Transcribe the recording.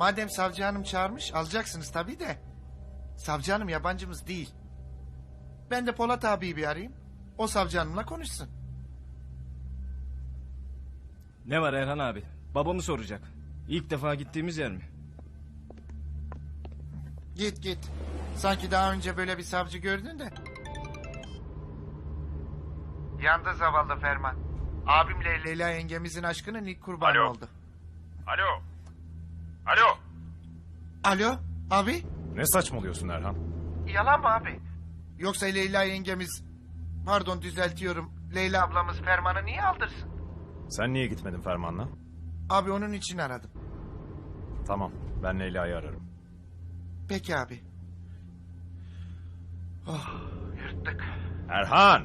Madem savcı hanım çağırmış alacaksınız tabii de. Savcı hanım yabancımız değil. Ben de Polat abiyi bir arayayım. O savcı hanımla konuşsun. Ne var Erhan abi? Babamı soracak. İlk defa gittiğimiz yer mi? Git git. Sanki daha önce böyle bir savcı gördün de. Yandı zavallı Ferman. Abimle Leyla yengemizin aşkının ilk kurbanı Alo. oldu. Alo. Alo. Abi? Ne saçmalıyorsun Erhan? Yalan mı abi? Yoksa Leyla yengemiz... Pardon düzeltiyorum. Leyla ablamız Ferman'ı niye aldırsın? Sen niye gitmedin Ferman'la? Abi onun için aradım. Tamam, ben Leyla'yı ararım. Peki abi. Oh, yırttık. Erhan!